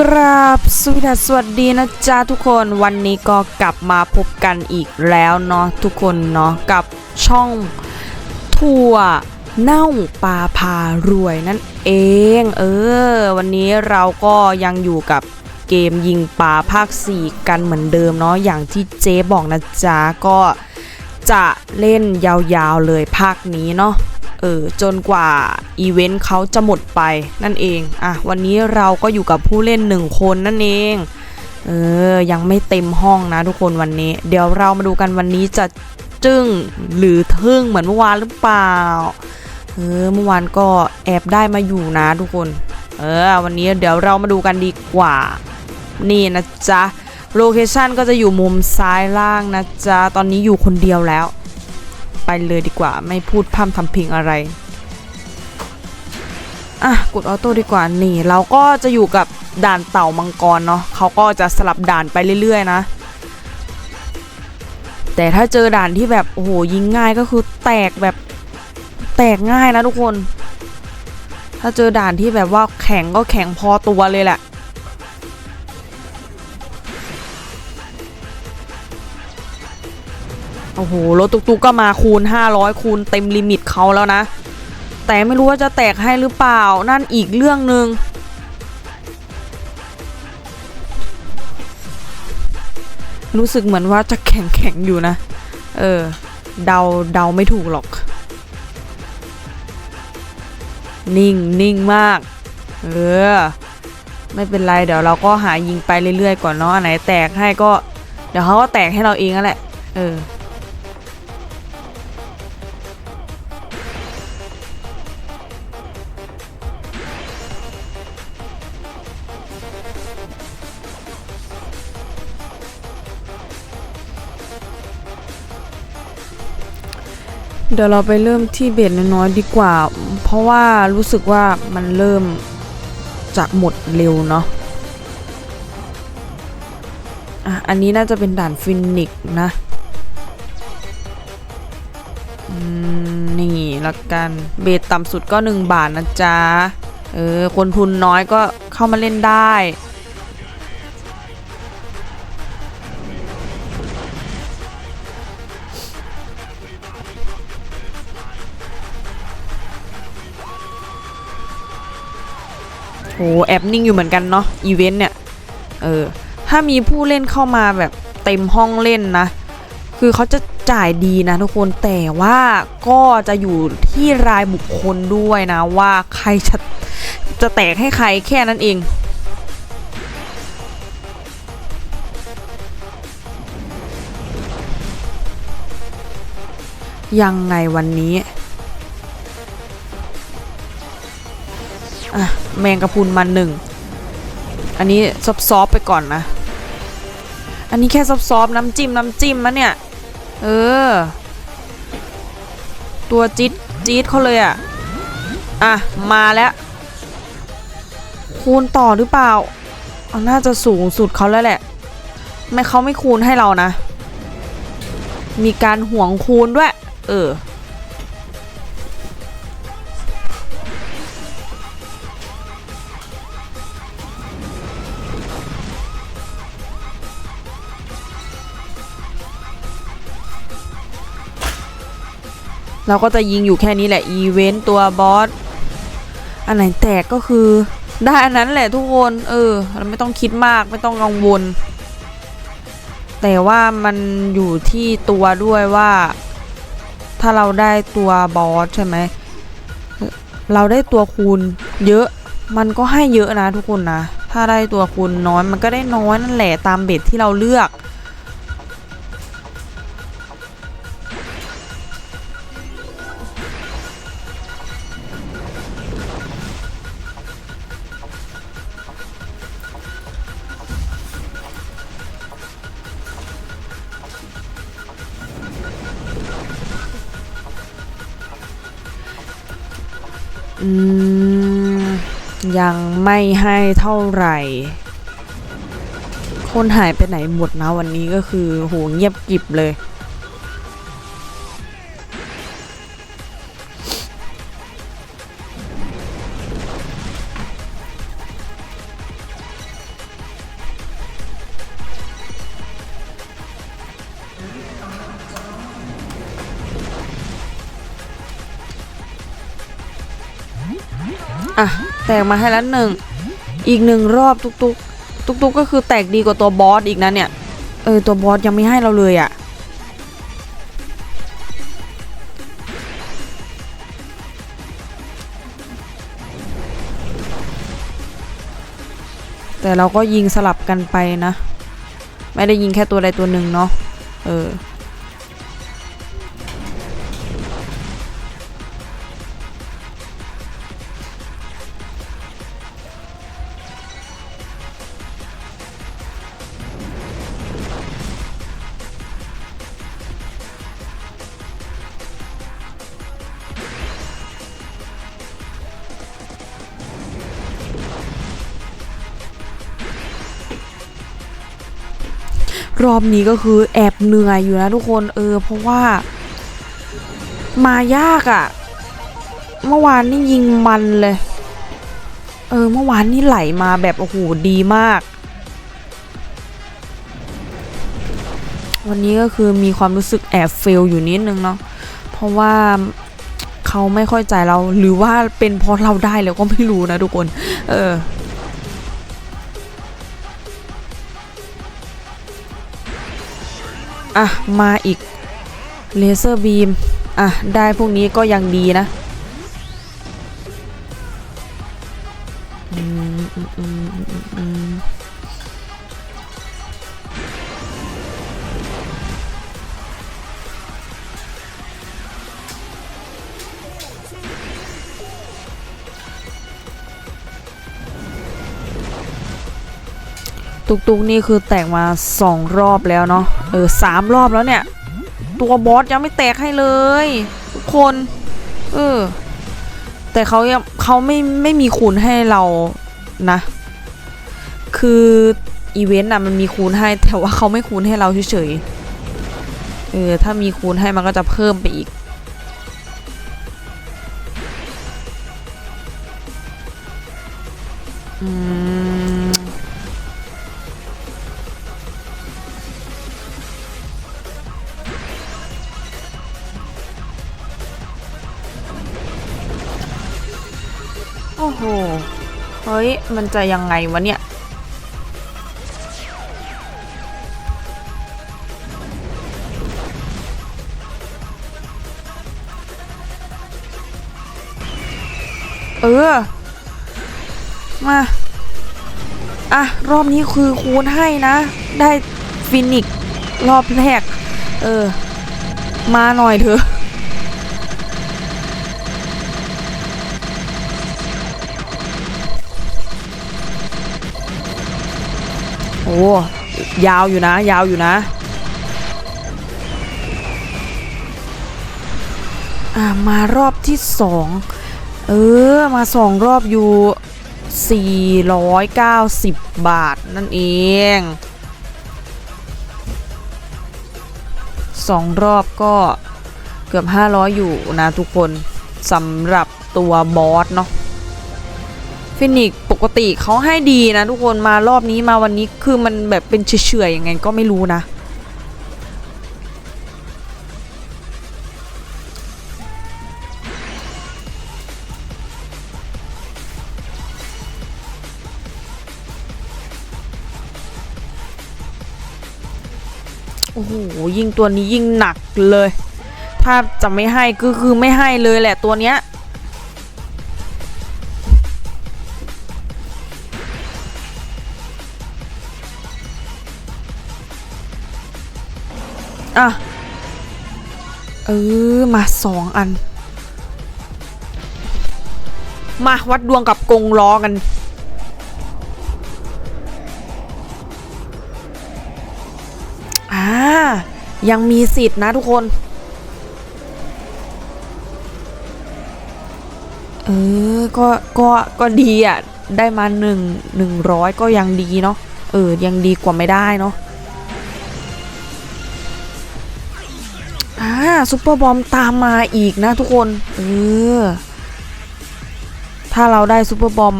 กราบสวัสดีสวัสดีนะจ๊ะทุกคนวันนี้ก็กลับมาพบกันอีกแล้วเนาะทุกคนเนาะกับช่องทัวเน่าปลาพารวยนั่นเอง เออ วันนี้เราก็ยังอยู่กับเกมยิงปลาภาค 4 กันเหมือนเดิมเนาะอย่างที่เจ๊บอกนะจ๊ะก็จะเล่นยาวๆเลยภาคนี้เนาะ เออจนกว่าอีเวนต์เขาจะหมดไปนั่นเองอะวันนี้เราก็อยู่กับผู้เล่นหนึ่งคนนั่นเองเออยังไม่เต็มห้องนะทุกคนวันนี้ เดี๋ยวเรามาดูกันวันนี้จะจึ้งหรือทึ่งเหมือนเมื่อวานหรือเปล่าเออเมื่อวานก็แอบได้มาอยู่นะทุกคน เออวันนี้เดี๋ยวเรามาดูกันดีกว่า นี่นะจ๊ะโลเคชันก็จะอยู่มุมซ้ายล่างนะจ๊ะตอนนี้อยู่คนเดียวแล้ว ไปเลยดีกว่า ไม่พูดพร่ำทำเพลงอะไร อะกดออโต้ดีกว่านี่ เราก็จะอยู่กับด่านเต่ามังกรเนาะเขาก็จะสลับด่านไปเรื่อยๆนะ แต่ถ้าเจอด่านที่แบบโอ้โหยิงง่ายก็คือแตกแบบแตกง่ายนะทุกคน ถ้าเจอด่านที่แบบว่าแข็งก็แข็งพอตัวเลยแหละ โอ้โหรถตุกๆก็มาคูณ 500 คูณเต็มลิมิตเขาแล้วนะ แต่ไม่รู้ว่าจะแตกให้หรือเปล่านั่นอีกเรื่องหนึ่งรู้สึกเหมือนว่าจะแข็งแข็งๆอยู่นะ เออ เดาเดาไม่ถูกหรอก นิ่งนิ่งมาก เออ ไม่เป็นไรเดี๋ยวเราก็หายิงไปเรื่อยๆก่อนเนาะอันไหนแตกให้ก็ เดี๋ยวเขาก็แตกให้เราเองนั่นแหละ เออ เดี๋ยวเราไปเริ่มที่เบ็ดน้อยๆดีกว่า เพราะว่ารู้สึกว่ามันเริ่มจะหมดเร็วเนาะอะอันนี้น่าจะเป็นด่านฟินิกนะนี่ละกัน เบสต่ำสุดก็ 1 บาทนะจ๊ะ เออ คนทุนน้อยก็เข้ามาเล่นได้ แอบนิ่งอยู่เหมือนกันเนาะอีเวนต์เนี่ยเออถ้ามีผู้เล่นเข้ามาแบบเต็มห้องเล่นนะ คือเขาจะจ่ายดีนะทุกคนแต่ว่าก็จะอยู่ที่รายบุคคลด้วยนะ ว่าใครจะจะแตกให้ใครแค่นั้นเองยังไงวันนี้ อะ แมงกะพุนมาหนึ่ง อันนี้ซอฟๆไปก่อนนะ อันนี้แค่ซอฟๆน้ำจิ้มน้ำจิ้มนะเนี่ย เออ ตัวจี๊ดจี๊ดเขาเลยอะ อะ มาแล้ว คูณต่อหรือเปล่าอะน่าจะสูงสุดเขาแล้วแหละ ไม่เขาไม่คูณให้เรานะ มีการห่วงคูณด้วย เออ เราก็จะยิงอยู่แค่นี้แหละอีเวนต์ตัวบอสอันไหนแตกก็คือได้อันนั้นแหละทุกคน เออ เราไม่ต้องคิดมากไม่ต้องกังวล แต่ว่ามันอยู่ที่ตัวด้วยว่า ถ้าเราได้ตัวบอสใช่ไหม เราได้ตัวคูณเยอะ มันก็ให้เยอะนะทุกคนนะ ถ้าได้ตัวคูณน้อยมันก็ได้น้อยนั่นแหละตามเบ็ดที่เราเลือก อืม ยังไม่ให้เท่าไหร่ คนหายไปไหนหมดนะวันนี้ก็คือโหเงียบกิบเลย อะ แตกมาให้แล้วหนึ่ง อีกหนึ่งรอบตุกตุกตุกตุกก็คือแตกดีกว่าตัวบอสอีกนะเนี่ย เออ ตัวบอสยังไม่ให้เราเลยอะ่ะ แต่เราก็ยิงสลับกันไปนะ ไม่ได้ยิงแค่ตัวใดตัวหนึ่งเนาะ เออ รอบนี้ก็คือแอบเหนื่อยอยู่นะทุกคนเออ เพราะว่ามายากอะ่ะ เมื่อวานนี่ยิงมันเลย เออ เมื่อวานนี่ไหลมาแบบโอ้โหดีมาก วันนี้ก็คือมีความรู้สึกแอบเฟลอยู่นิดนึงเนาะเพราะว่าเขาไม่ค่อยใจเราหรือว่าเป็นเพราะเราได้แล้วก็ไม่รู้นะทุกคน เออ อะ มาอีกเลเซอร์บีม อะ ได้พวกนี้ก็ยังดีนะ ตุกตุกนี่คือแตกมาสองรอบแล้วเนาะเออสามรอบแล้วเนี่ย ตัวบอสยังไม่แตกให้เลยทุกคนเออแต่เขายังเขาไม่ไม่มีคูณให้เรานะ คืออีเวนต์อะมันมีคูณให้แต่ว่าเขาไม่คูณให้เราเฉยๆเออถ้ามีคูณให้มันก็จะเพิ่มไปอีกอืม อ้โห เฮ้ย มันจะยังไงวะเนี่ย เออ มา อะ รอบนี้คือคูณให้นะ ได้ฟินิกรอบแรก เออ มาหน่อยเถอะ อ้ยาวอยู่นะ ยาวอยู่นะอะมารอบที่สองเออ มาสองรอบอยู่ 490 บาทนั่นเองสองรอบก็เกือบ 500 อยู่นะทุกคนสำหรับตัวบอสเนาะฟินิก กติเขาให้ดีนะทุกคนมารอบนี้มาวันนี้คือมันแบบเป็นเฉื่อยๆยังไงก็ไม่รู้นะโอ้โหยิงตัวนี้ยิงหนักเลย ถ้าจะไม่ให้ก็คือไม่ให้เลยแหละตัวเนี้ย อะ เออ มาสองอัน มาวัดดวงกับกงล้อกัน อ่า ยังมีสิทธิ์นะทุกคน เออ ก็ ก็ ก็ดีอะ ได้มาหนึ่งหนึ่งร้อยก็ยังดีเนาะ เออ ยังดีกว่าไม่ได้เนาะ ซุปเปอร์บอมตามมาอีกนะทุกคน เออ ถ้าเราได้ซุปเปอร์บอม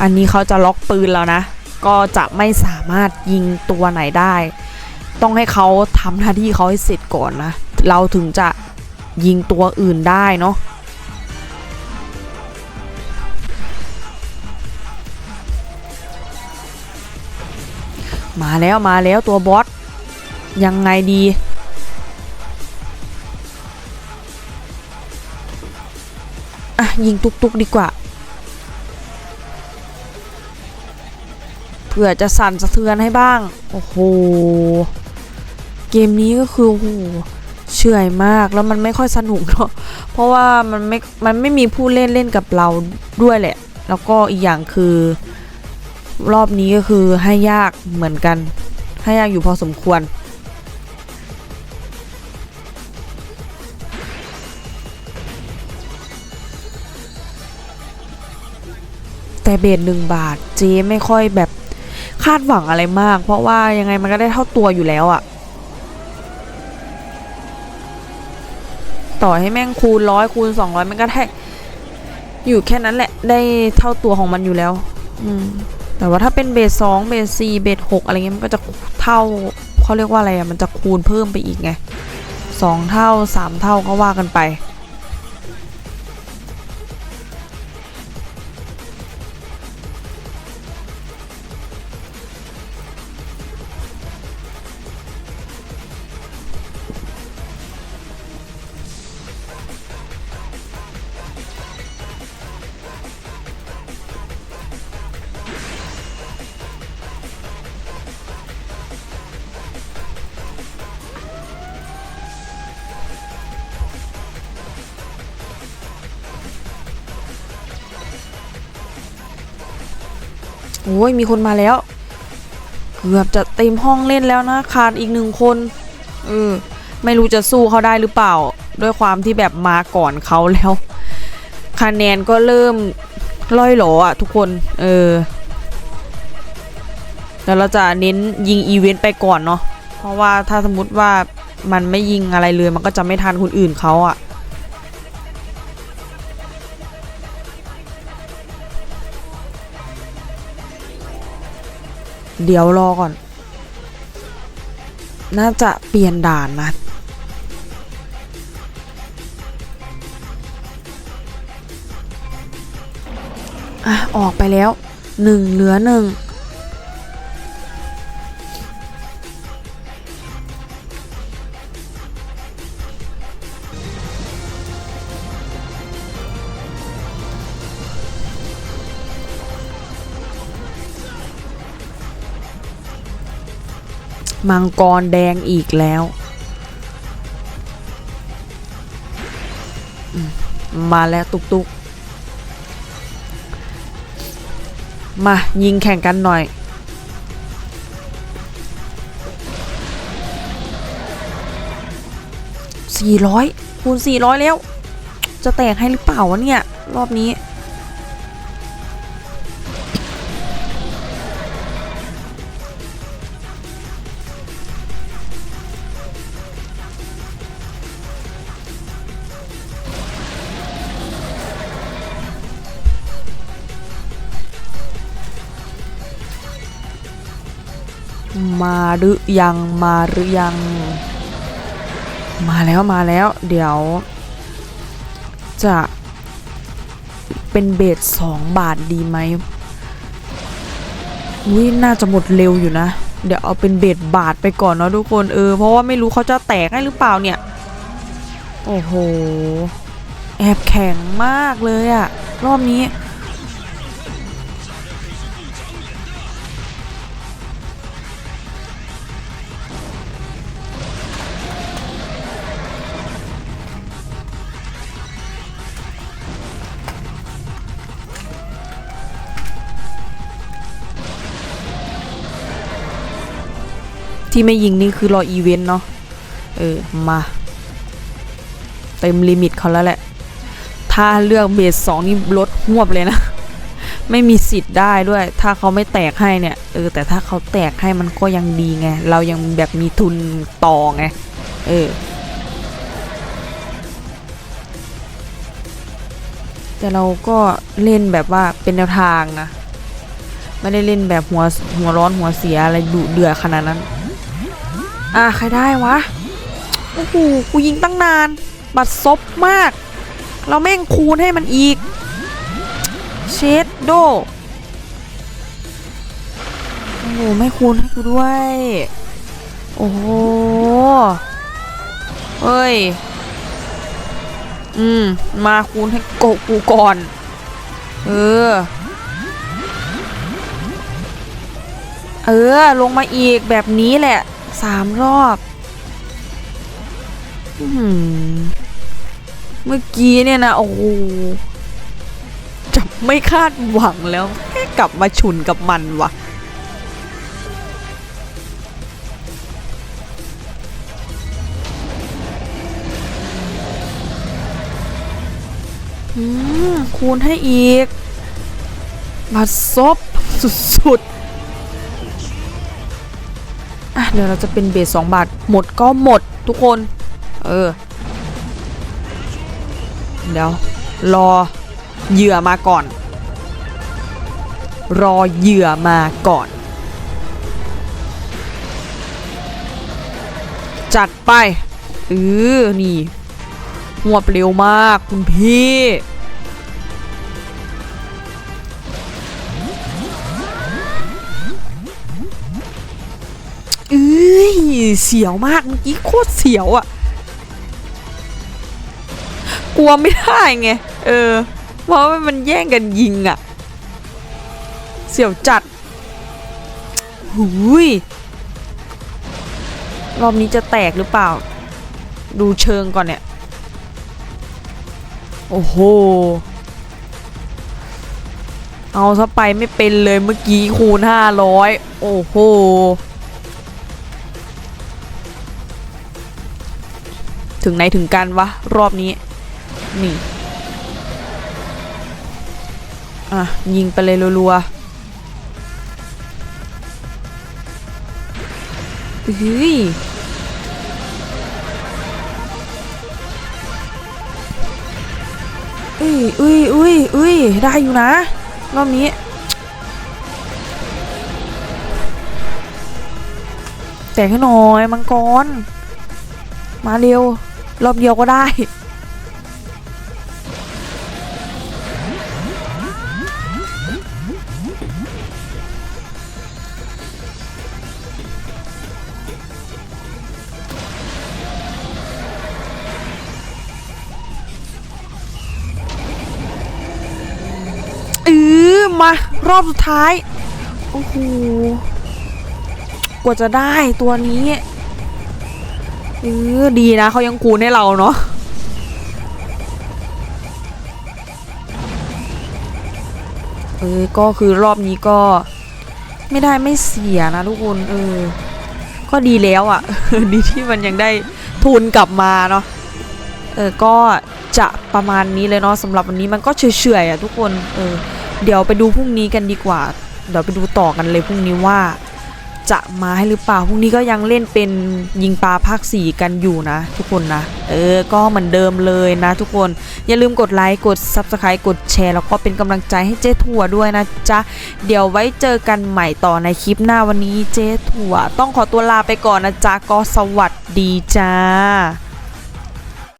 อันนี้เขาจะล็อกปืนแล้วนะ ก็จะไม่สามารถยิงตัวไหนได้ ต้องให้เขาทำหน้าที่เขาให้เสร็จก่อนนะ เราถึงจะยิงตัวอื่นได้เนาะมาแล้วมาแล้วตัวบอสยังไงดี ยิงตุกตุกๆดีกว่าเผื่อจะสั่นสะเทือนให้บ้าง โอ้โห เกมนี้ก็คือโอ้โหเฉื่อยมากแล้วมันไม่ค่อยสนุกเนาะเพราะว่ามันไม่ มันไม่มีผู้เล่นเล่นกับเราด้วยแหละ แล้วก็อีกอย่างคือ รอบนี้ก็คือให้ยากเหมือนกัน ให้ยากอยู่พอสมควร แต่เบสหนึ่งบาทเจ๊ไม่ค่อยแบบคาดหวังอะไรมาก เพราะว่ายังไงมันก็ได้เท่าตัวอยู่แล้วอะต่อให้แม่งคูณร้อยคูณสองร้อยมันก็ได้อยู่แค่นั้นแหละได้เท่าตัวของมันอยู่แล้ว อืมแต่ว่าถ้าเป็นเบสสองเบสสี่เบสหกอะไรเงี้ยมันก็จะเท่าเขาเรียกว่าอะไรอะมันจะคูณเพิ่มไปอีกไงสองเท่าสามเท่าก็ว่ากันไป โอ้ยมีคนมาแล้ว เกือบจะเต็มห้องเล่นแล้วนะขาดอีกหนึ่งคนเออไม่รู้จะสู้เขาได้หรือเปล่า ด้วยความที่แบบมาก่อนเขาแล้วคะแนนก็เริ่มล่อยหลออะทุกคน เออแล้วเราจะเน้นยิงอีเวนต์ไปก่อนเนาะเพราะว่าถ้าสมมติว่ามันไม่ยิงอะไรเลยมันก็จะไม่ทันคนอื่นเขาอะ เดี๋ยวรอก่อน น่าจะเปลี่ยนด่านนะอะออกไปแล้วหนึ่งเหลือหนึ่ง มังกรแดงอีกแล้วมมาแล้วตุกตุกมา ยิงแข่งกันหน่อย 400 คูณ 400 แล้ว จะแตกให้หรือเปล่าวะเนี่ย รอบนี้ มาหรือยังมาหรือยัง มาแล้วมาแล้ว เดี๋ยว จะเป็นเบสสองบาทดีไหมอุ้ยน่าจะหมดเร็วอยู่นะ เดี๋ยวเอาเป็นเบสบาทไปก่อนเนาะทุกคนเออเพราะว่าไม่รู้เขาจะแตกให้หรือเปล่าเนี่ย โอ้โห แอบแข็งมากเลยอะรอบนี้ ที่ไม่ยิงนี่คือรออีเวนต์เนาะเออมาเต็มลิมิตเขาแล้วแหละ ถ้าเลือกเบสสองนี่ลดหวบเลยนะ ไม่มีสิทธิ์ได้ด้วย ถ้าเขาไม่แตกให้เนี่ย เออ แต่ถ้าเขาแตกให้มันก็ยังดีไง เรายังแบบมีทุนต่อไง เออ แต่เราก็เล่นแบบว่าเป็นแนวทางนะ ไม่ได้เล่นแบบหัวหัวร้อนหัวเสียอะไรดุเดือดขนาดนั้น อะใครได้วะ โอ้โห กูยิงตั้งนาน บัดซบมาก เราแม่งคูณให้มันอีก เชดโดโอ้โอ้โห ไม่คูณให้กูด้วย โอ้โห เฮ้ย อืม มาคูณให้โกกูก่อน เออเออ ลงมาอีกแบบนี้แหละ สามรอบอเมื่อกี้เนี่ยนะ โอ้จะไม่คาดหวังแล้วแค่กลับมาฉุนกับมันวะคูณให้อีก มาซบสุดๆ ดี๋ยวเราจะเป็นเบสสองบาท หมดก็หมดทุกคน เออ เดี๋ยว รอเหยื่อมาก่อน รอเหยื่อมาก่อน จัดไปเออนี่หัวเร็วมากคุณพี่ เอ้ยเสียวมากเมื่อกี้โคตรเสียวอะ่ะ กลัวไม่ได้ไง เออ เพราะว่ามันแย่งกันยิงอะ่ะ เสียวจัดหุยรอบนี้จะแตกหรือเปล่า ดูเชิงก่อนเนี่ย โอ้โห เอาซะไปไม่เป็นเลยเมื่อกี้คูณห้าร้อยโอ้โห ถึงไหนถึงกันวะ รอบนี้ นี่ อะ ยิงไปเลยรัวๆเฮ้ยอุ้ยอุ้ยอุ้ยอุ้ยได้อยู่นะ รอบนี้แต่ให้หน่อยมังกร มาเร็ว รอบเดียวก็ได้เออมารอบสุดท้าย โอ้โห กว่าจะได้ตัวนี้ เออดีนะเขายังคูณให้เราเนาะเออก็คือรอบนี้ก็ ไม่ได้ไม่เสียนะทุกคนเออ ก็ดีแล้วอะ่ะ ดีที่มันยังได้ทุนกลับมาเนาะเออก็จะประมาณนี้เลยเนาะสำหรับวันนี้มันก็เฉยๆอะทุกคนเออเดี๋ยวไปดูพรุ่งนี้กันดีกว่า เดี๋ยวไปดูต่อกันเลยพรุ่งนี้ว่า จะมาให้หรือเปล่าพรุ่งนี้ก็ยังเล่นเป็นยิงปลาภาค 4 กันอยู่นะ ทุกคนนะ เออ ก็เหมือนเดิมเลยนะ ทุกคน อย่าลืมกดไลค์กด Subscribe กดแชร์ แล้วก็เป็นกำลังใจให้เจ๊ถั่วด้วยนะจ๊ะ เดี๋ยวไว้เจอกันใหม่ต่อในคลิปหน้าวันนี้เจ๊ถั่ว ต้องขอตัวลาไปก่อนนะจ๊ะก็สวัสดีจ้า